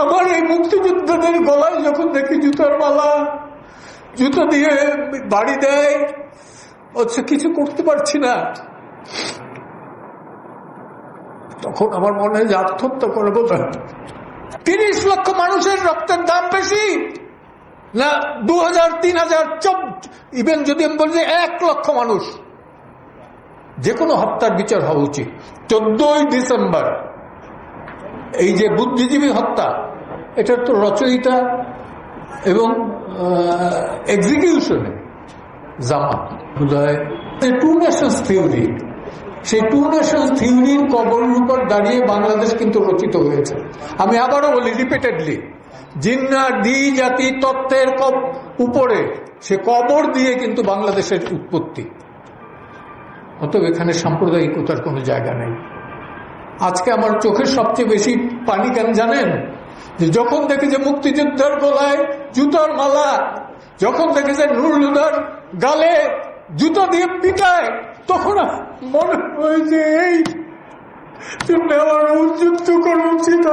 আমার এই মুক্তিযোদ্ধাদের গলায় যখন দেখি জুতার মালা, জুতো দিয়ে বাড়ি দেয় হচ্ছে কিছু করতে পারছি না, তখন আমার মনে হয় যে আত্মহত্যা করে বোধ তিরিশ লক্ষ মানুষের রক্তের দাম বেশি না, দু হাজার, তিন হাজার ইভেন যদি আমি বলি যে এক লক্ষ মানুষ। যে কোনো হত্যার বিচার হওয়া উচিত। চোদ্দই ডিসেম্বর। এই যে বুদ্ধিজীবী হত্যা এটার তো রচয়িতা এবং এক্সিকিউশনে জামাত বোধহয় টু নেশনস থিওরি সেই টু নেশনস থিওরির কবরের উপর দাঁড়িয়ে বাংলাদেশ কিন্তু রচিত হয়েছে। আমি আবারও বলি রিপিটেডলি জিন্নার দ্বি জাতি, তত্ত্বের উপরে সে কবর দিয়ে কিন্তু বাংলাদেশের উৎপত্তি। অতএব এখানে সাম্প্রদায়িকতার কোনো জায়গা নেই। আজকে আমার চোখের সবচেয়ে বেশি পানি কেন জানেন? যে যখন দেখে যে মুক্তিযোদ্ধার গলায় জুতার মালা, যখন দেখে যে নুরুলুদার গালে জুতো দিয়ে পিটায়, তখন মনে হয় যে এই করা উচিত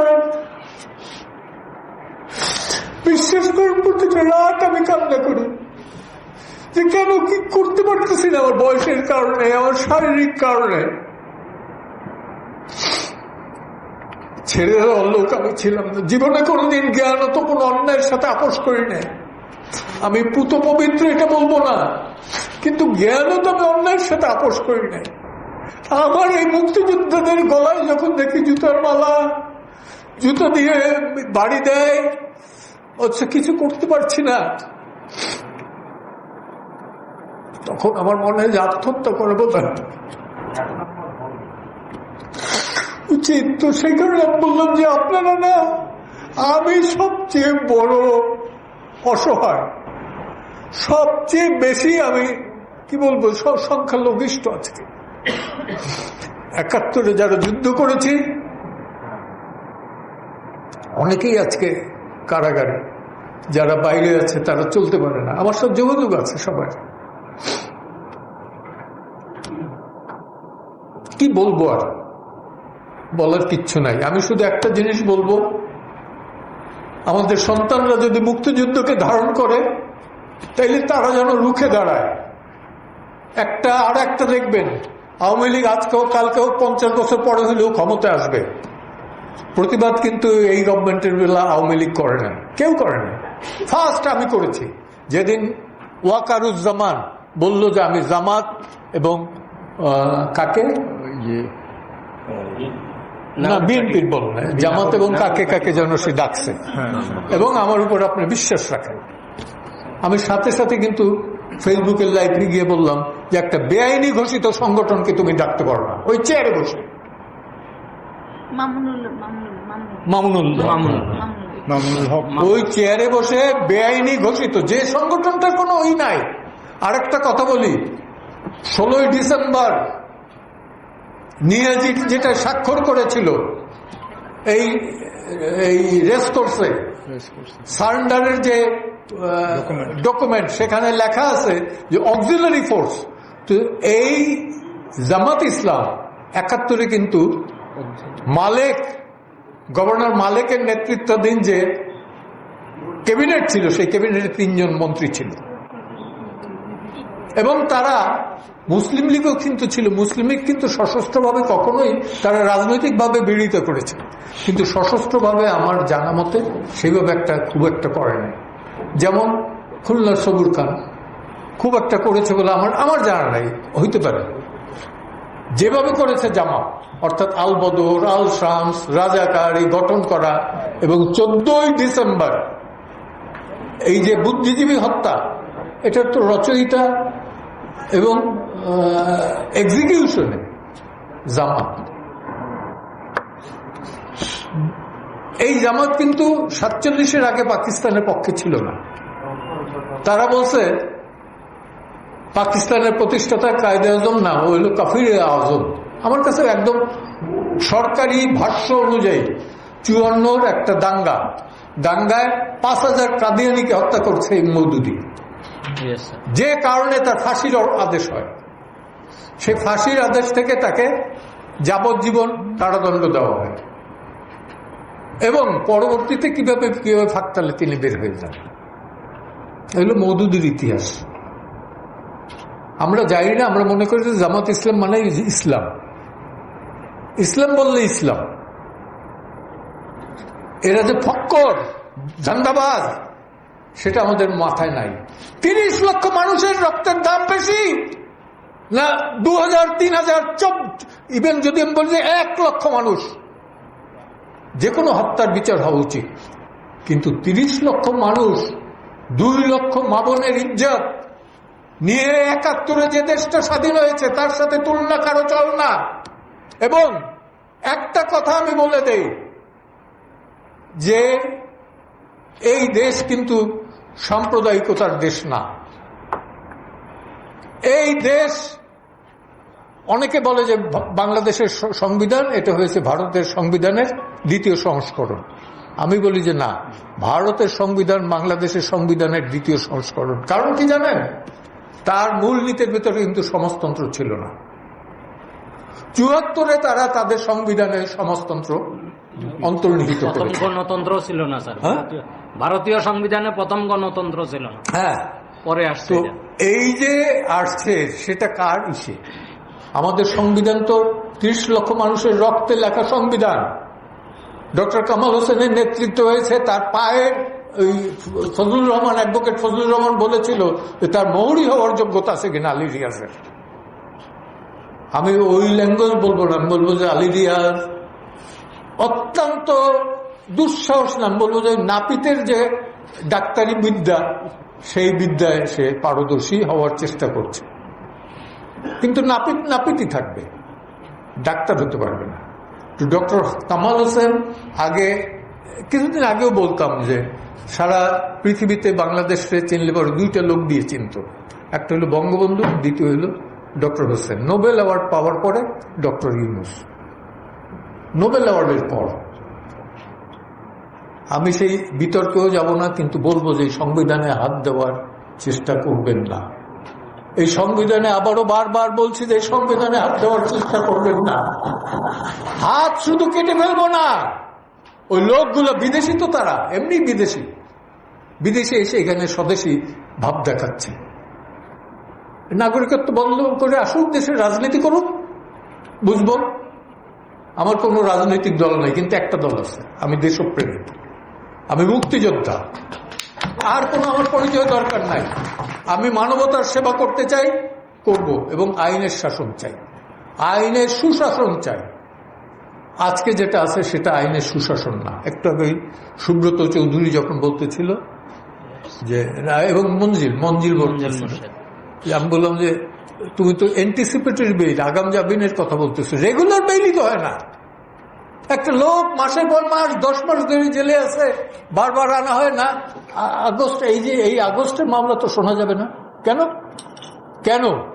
আমি করি। যে কেন কি করতে পারতেছি না আমার বয়সের কারণে, আমার শারীরিক কারণে? ছেড়ে দেওয়ার লোক আমি ছিলাম না। জীবনে কোনোদিন জ্ঞান তো কোনো অন্যায়ের সাথে আপোষ করি নাই। আমি পুত পবিত্র এটা বলব না। কিন্তু জ্ঞানও তো আমি অন্যায়ের সাথে আপোষ করি নাই। আমার এই মুক্তিযোদ্ধাদের গলায় যখন দেখি জুতার মালা, জুতো দিয়ে বাড়ি দেয় হচ্ছে কিছু করতে পারছি না, তখন আমার মনে হয় যে আত্মহত্যা করে বোধ হয় উচিত। তো আমি বললাম যে, আপনারা না, আমি সবচেয়ে বড় অসহায়। সবচেয়ে বেশি আমি, কি বলব সব সংখ্যালঘিষ্ঠ আজকে। একাত্তরে যারা যুদ্ধ করেছি, অনেকেই আজকে কারাগারে। যারা বাইরে আছে, তারা চলতে পারে না। আমার সব যোগাযোগ আছে সবাই কি বলব আর? বলার কিচ্ছু নাই। আমি শুধু একটা জিনিস বলব। আমাদের সন্তানরা যদি মুক্তিযুদ্ধকে ধারণ করে তাইলে তারা যেন রুখে দাঁড়ায়। একটা আর একটা দেখবেন আওয়ামী লীগ আজকেও কালকেও পঞ্চাশ বছর পরে হলেও ক্ষমতায় আসবে। প্রতিবাদ কিন্তু এই গভর্নমেন্টের বেলা আওয়ামী লীগ করে না। কেউ করে না। ফার্স্ট আমি করেছি। যেদিন ওয়াকারুজ্জামান বলল যে আমি জামাত এবং কাকে? না বিএনপির বল না জামাত এবং কাকে কাকে যেন সে ডাকছে। এবং আমার উপর আপনি বিশ্বাস রাখেন। আমি সাথে সাথে কিন্তু ফেসবুকের লাইভে গিয়ে বললাম যে একটা বেআইনি ঘোষিত সংগঠনকে তুমি ডাকতে পারো না। ওই চেয়ারে বসে। মামুনুল মামুনুল মামুনুল। মামুনুল মামুনুল। ওই চেয়ারে বসে বেআইনি ঘোষিত। যে সংগঠনটার কোনো ওই নাই। আরেকটা কথা বলি ষোলোই ডিসেম্বর নিয়াজি যেটা স্বাক্ষর করেছিল এই এই রেস কোর্সে সারেন্ডারের যে ডকুমেন্ট সেখানে লেখা আছে যে অক্সিলারি ফোর্স তো এই জামাত ইসলাম একাত্তরে কিন্তু মালেক গভর্নর মালেকের নেতৃত্বাধীন যে ক্যাবিনেট ছিল সেই ক্যাবিনেটে তিনজন মন্ত্রী ছিল। এবং তারা মুসলিম লীগও কিন্তু ছিল, মুসলিম লীগ কিন্তু সশস্ত্রভাবে কখনোই তারা রাজনৈতিকভাবে বিড়িত করেছে। কিন্তু সশস্ত্রভাবে আমার জানা মতে সেইভাবে একটা খুব একটা করে নাই। যেমন খুলনার সবুর খান খুব একটা করেছে বলে আমার আমার জানা নাই, হইতে পারে। যেভাবে করেছে জামা অর্থাৎ আল বদর, আল শামস, রাজাকার, এই গঠন করা এবং চোদ্দই ডিসেম্বর, এই যে বুদ্ধিজীবী হত্যা, এটার তো রচয়িতা এবং এক্সিকিউশনে জামাত। এই জামাত কিন্তু সাতচল্লিশের আগে পাকিস্তানের পক্ষে ছিল না। তারা বলছে, পাকিস্তানের প্রতিষ্ঠাতা কায়দে আজম না, ও হলো কাফির আজম। আমার কাছে একদম সরকারি ভাষ্য অনুযায়ী চুয়ান্নর একটা দাঙ্গা। দাঙ্গায় পাঁচ হাজার কাদিয়ানিকে হত্যা করছে এই মৌদুদি। যে কারণে তার ফাঁসির আদেশ হয়। সেই ফাঁসির আদেশ থেকে তাকে যাবজ্জীবন কারাদণ্ড দেওয়া হয়। এবং পরবর্তীতে কীভাবে কীভাবে ফাঁকতালে তিনি বের হয়ে যান। এগুলো মৌদুদির ইতিহাস। আমরা জানি না, আমরা মনে করি যে জামাত ইসলাম মানে ইসলাম। ইসলাম বললে ইসলাম। এরা যে ফক্কর, ঝান্ডাবাজ। সেটা আমাদের মাথায় নাই। তিরিশ লক্ষ মানুষের রক্তের দাম বেশি? না দু হাজার তিন হাজার ইভেন যদি আমি বলি যে এক লক্ষ মানুষ। যে কোনো হত্যার বিচার হওয়া উচিত। কিন্তু তিরিশ লক্ষ মানুষ, দুই লক্ষ মাবনের ইজ্জত নিয়ে একাত্তরে যে দেশটা স্বাধীন হয়েছে, তার সাথে তুলনা কারও চল না। এবং একটা কথা আমি বলে দেই, যে এই দেশ কিন্তু সাম্প্রদায়িকতার দেশ না। এই দেশ অনেকে বলে যে বাংলাদেশের সংবিধান এটা হয়েছে ভারতের সংবিধানের দ্বিতীয় সংস্করণ। আমি বলি যে না ভারতের সংবিধান বাংলাদেশের সংবিধানের দ্বিতীয় সংস্করণ। কারণ কি জানেন? তার মূলনীতির ভেতরে কিন্তু সমাজতন্ত্র ছিল না। চুয়াত্তরে তারা তাদের সংবিধানে সমাজতন্ত্র অন্তর্নিহিত গণতন্ত্র ছিল না স্যার। হ্যাঁ? ভারতীয়- সংবিধানে প্রথম গণতন্ত্র ছিল না। হ্যাঁ। পরে আসছে এই যে আসছে সেটা কার ইসে? আমাদের সংবিধান তো ত্রিশ লক্ষ মানুষের রক্তে লেখা সংবিধান। ডক্টর কামাল হোসেনের নেতৃত্ব হয়েছে তার পায়ের ওই ফজলুর রহমান অ্যাডভোকেট ফজলুর রহমান বলেছিল যে তার মৌরি হওয়ার যোগ্যতা আছে কিনা আলী রিয়াজের আমি ওই ল্যাঙ্গুয়েজ বলব না আমি বলব যে আলী রিয়াজ অত্যন্ত দুঃসাহস না আমি বলব যে নাপিতের যে ডাক্তারি বিদ্যা, সেই বিদ্যায় সে পারদর্শী হওয়ার চেষ্টা করছে। কিন্তু নাপিত নাপিতই থাকবে, ডাক্তার হতে পারবে না। তো ডক্টর কামাল হোসেন আগে, কিছুদিন আগেও বলতাম যে, সারা পৃথিবীতে বাংলাদেশে চিনলে পরে দুইটা লোক দিয়ে চিনত। একটা হলো বঙ্গবন্ধু, দ্বিতীয় হলো ডক্টর হোসেন। নোবেল অ্যাওয়ার্ড পাওয়ার পরে ডক্টর ইউনুস। নোবেল অ্যাওয়ার্ডের পর আমি সেই বিতর্কেও যাব না, কিন্তু বলব যে সংবিধানে হাত দেওয়ার চেষ্টা করবেন না। এই সংবিধানে আবারও বারবার বলছি যে সংবিধানে হাত দেওয়ার চেষ্টা করবেন না। হাত শুধু কেটে ফেলব না। ওই লোকগুলো বিদেশি তো তারা, এমনি বিদেশি। বিদেশে এসে এখানে স্বদেশি ভাব দেখাচ্ছে। নাগরিকত্ব বন্ধ করে আসুক দেশে রাজনীতি করুক বুঝব? আমার কোনো রাজনৈতিক দল নেই, কিন্তু একটা দল আছে, আমি দেশপ্রেমী আমি মুক্তিযোদ্ধা। আর কোনো আমার পরিচয় দরকার নাই। আমি মানবতার সেবা করতে চাই করব এবং আইনের শাসন চাই। আইনের সুশাসন চাই। আজকে যেটা আছে সেটা আইনের সুশাসন না। একটু আগে সুব্রত চৌধুরী যখন বলতেছিল যে এবং মঞ্জিল মঞ্জিল আমি বললাম যে তুমি তো এন্টিসিপেটরি বেইল আগাম জামিনের কথা বলতেছো। রেগুলার বেইলই তো হয় না। একটা লোক মাসের পর মাস, দশ মাস ধরে জেলে আছে, বারবার আনা হয় না। আগস্ট, এই যে এই আগস্টের মামলা তো শোনা যাবে না। কেন? কেন?